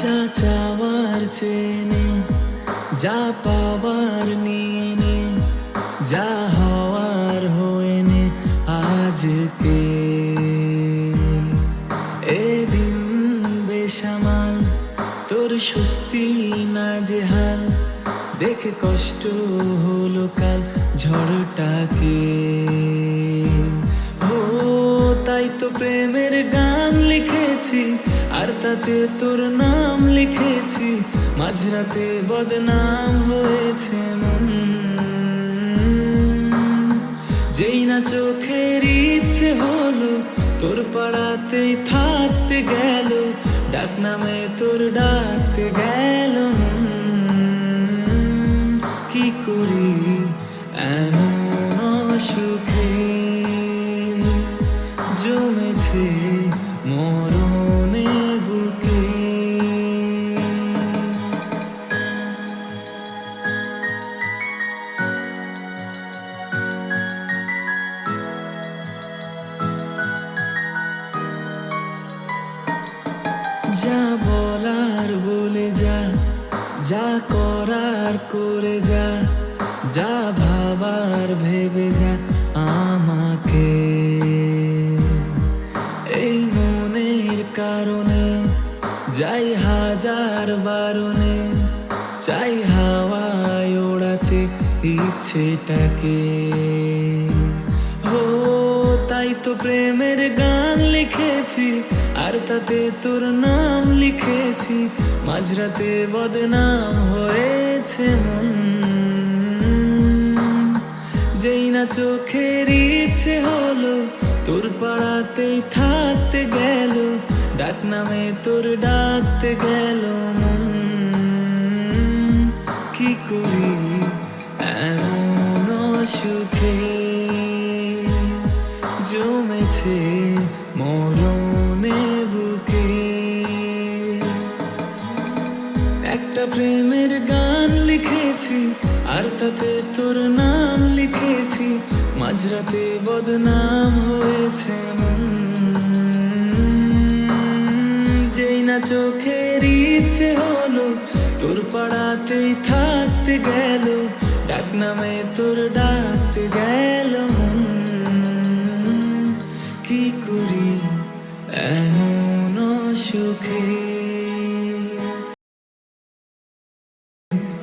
যা চাওয়ার চেনে, যা পাওয়ার নিয়ে যা হওয়ার হয়ে নে আজকে। এদিন বেসামাল, তোর স্বস্তি না যে হাল, দেখে কষ্ট হলো কাল ঝড়টাকে। ও, তাই তো প্রেমের গান লিখেছি আর তাতে তোর নাম লিখেছি। মাঝরাতে বদনাম হয়েছে মন। যেই না চোখের ইচ্ছে হলো, তোর পাড়াতেই থাকতে গেল। ডাক নামে তোর ডাকতে গেল কি করি এমন সুখে জমেছে যা বলার বলে যা যা করার করে যা যা ভাবার ভেবে যা আমাকে। এই মনের কারণে যাই হাজার বারণে, চাই হাওয়ায় ওড়াতে ইচ্ছেটাকে। ও, তাই তো প্রেমের গান লিখেছি, আর তাতে তোর নাম লিখেছি। মাঝরাতে বদনাম হয়েছে মন। যেই না চোখের ইচ্ছে হলো, তোর পাড়াতেই থাকতে গেল ডাক নামে তোর ডাকতে গেল মন। লিখেছি আর তাতে তোর নাম লিখেছি। মাঝরাতে বদনাম হয়েছে মন। যেই না চোখের ইচ্ছে হলো, তোর পাড়াতেই থাকতে গেল। ডাক নামে তোর ডাকতে গেল মন।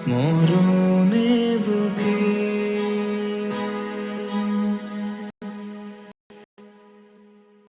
Morou